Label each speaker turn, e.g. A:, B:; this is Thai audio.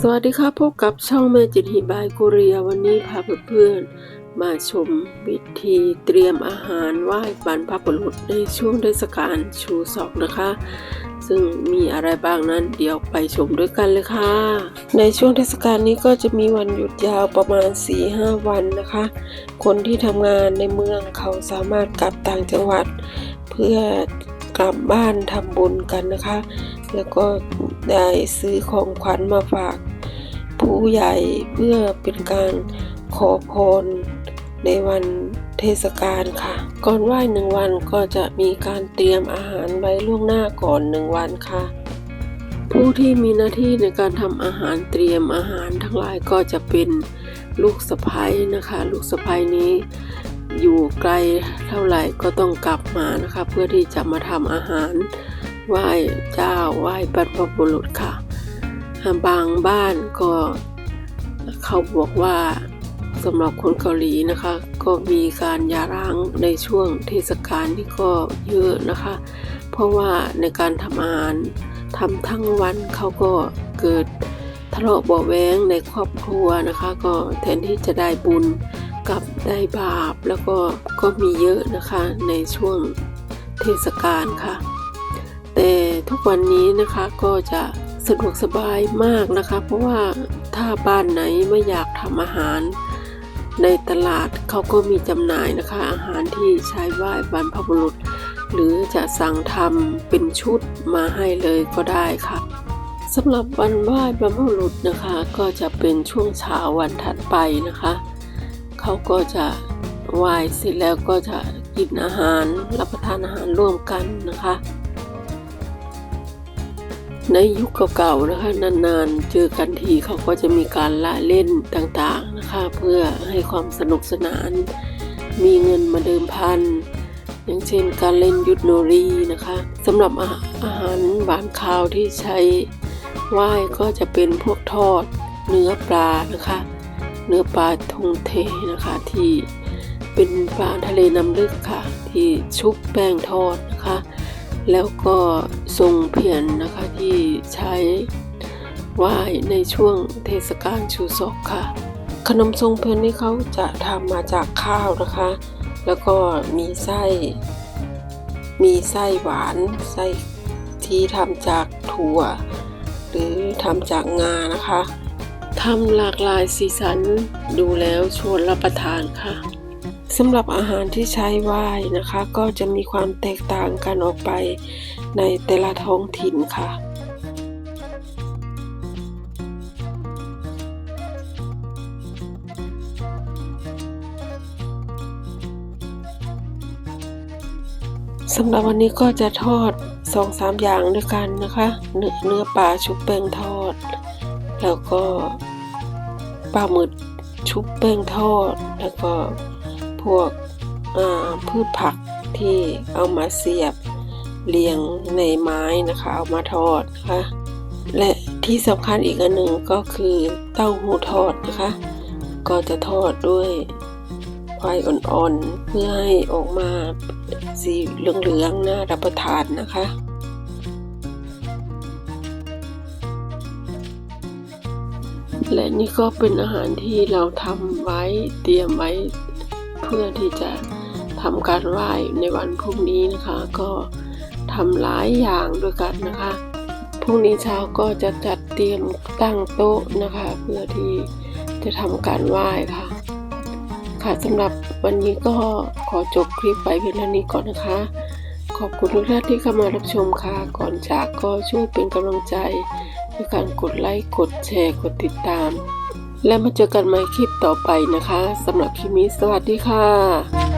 A: สวัสดีครับพบกับช่องแม่จิตฮิบายโกเรียวันนี้พาเพื่อนๆมาชมวิธีเตรียมอาหารไหว้บรรพบุรุษในช่วงเทศกาลชูศอกนะคะ ซึ่งมีอะไรบ้างนั้นเดี๋ยวไปชมด้วยกันเลยค่ะ ในช่วงเทศกาลนี้ก็จะมีวันหยุดยาวประมาณ 4-5 วันนะคะ คนที่ทำงานในเมืองเขาสามารถกลับต่างจังหวัด เพื่อกลับบ้านทำบุญกันนะคะ แล้วก็ได้ซื้อของขวัญมาฝากผู้ใหญ่เพื่อเป็นการขอพรในวันเทศกาลค่ะ ก่อนไหว้หนึ่งวันก็จะมีการเตรียมอาหารไว้ล่วงหน้าก่อนหนึ่งวันค่ะ ผู้ที่มีหน้าที่ในการทำอาหารเตรียมอาหารทั้งหลายก็จะเป็นลูกสะใภ้นะคะ ลูกสะใภ้นี้อยู่ไกลเท่าไหร่ก็ต้องกลับมานะคะ เพื่อที่จะมาทำอาหาร ไหว้เจ้าไหว้บรรพบุรุษค่ะ บางบ้านก็เขาบอกว่าสำหรับคนเกาหลีนะคะ ก็มีการยาร้างในช่วงเทศกาลที่ก็เยอะนะคะ เพราะว่าในการทำอาหารทำทั้งวันเขาก็เกิดทะเลาะเบาะแว้งในครอบครัวนะคะ ก็แทนที่จะได้บุญกลับได้บาปแล้วก็ก็มีเยอะนะคะในช่วงเทศกาลค่ะ แต่ทุกวันนี้นะคะก็จะสะดวกสบายมากนะคะ เพราะว่าถ้าบ้านไหนไม่อยากทำอาหาร ในตลาดเขาก็มีจำหน่ายนะคะ อาหารที่ใช้ไหว้บรรพบุรุษ หรือจะสั่งทำเป็นชุดมาให้เลยก็ได้ค่ะสำหรับวันไหว้บรรพบุรุษนะคะ ก็จะเป็นช่วงเช้าวันถัดไปนะคะ เขาก็จะไหว้เสร็จแล้วก็จะกินอาหารรับประทานอาหารร่วมกันนะคะ ในยุคเก่าๆนะคะนานๆ เจอกันทีเขาก็จะมีการละเล่นต่างๆนะคะเพื่อให้ความสนุกสนาน มีเงินมาเดิมพัน อย่างเช่นการเล่นยุทโนรีนะคะสำหรับอาอาหารหวานคาวที่ใช้ไหว้ก็จะเป็นพวกทอดเนื้อปลานะคะ เนื้อปลาทงเทนะคะที่เป็นปลาทะเลน้ำลึกค่ะ ที่ชุบแป้งทอดนะคะ แล้วก็ทรงเพียนนะคะที่ใช้ไหว้ในช่วงเทศกาลชูศกค่ะ ขนมทรงเพียนนี่เขาจะทำมาจากข้าวนะคะ แล้วก็มีไส้ มีไส้หวานไส้ที่ทำจากถั่ว หรือทำจากงานะคะทำหลากหลายสีสันดูแล้วชวนรับประทานค่ะ สำหรับอาหารที่ใช้ไหว้นะคะ ก็จะมีความแตกต่างกันออกไปในแต่ละท้องถิ่นค่ะ สำหรับวันนี้ก็จะทอดสองสามอย่างด้วยกันนะคะเนื้อเนื้อปลาชุบแป้งทอด แล้วก็ปลาหมึกชุบแป้งทอดแล้วก็ พวกพืชผักที่เอามาเสียบเรียงในไม้นะคะ เอามาทอดนะคะและที่สำคัญอีกอันหนึ่งก็คือเต้าหู้ทอดนะคะ ก็จะทอดด้วยไฟอ่อนๆ เพื่อให้ออกมาสีเหลืองๆน่ารับประทานนะคะ และนี่ก็เป็นอาหารที่เราทำไว้เตรียมไว้ เพื่อที่จะทำการไหว้ในวันพรุ่งนี้นะคะ ก็ทำหลายอย่างด้วยกันนะคะพรุ่งนี้เช้าก็จะจัดเตรียมตั้งโต๊ะนะคะ เพื่อที่จะทำการไหว้ค่ะ ค่ะสำหรับวันนี้ก็ขอจบคลิปไปเพียงเท่านี้ก่อนนะคะ ขอบคุณทุกท่านที่เข้ามารับชมค่ะ ก่อนจากก็ช่วยเป็นกำลังใจด้วยการกดไลค์ กดแชร์ กดติดตาม และมาเจอกันใหม่คลิปต่อไปนะคะสำหรับคลิปนี้สวัสดีค่ะ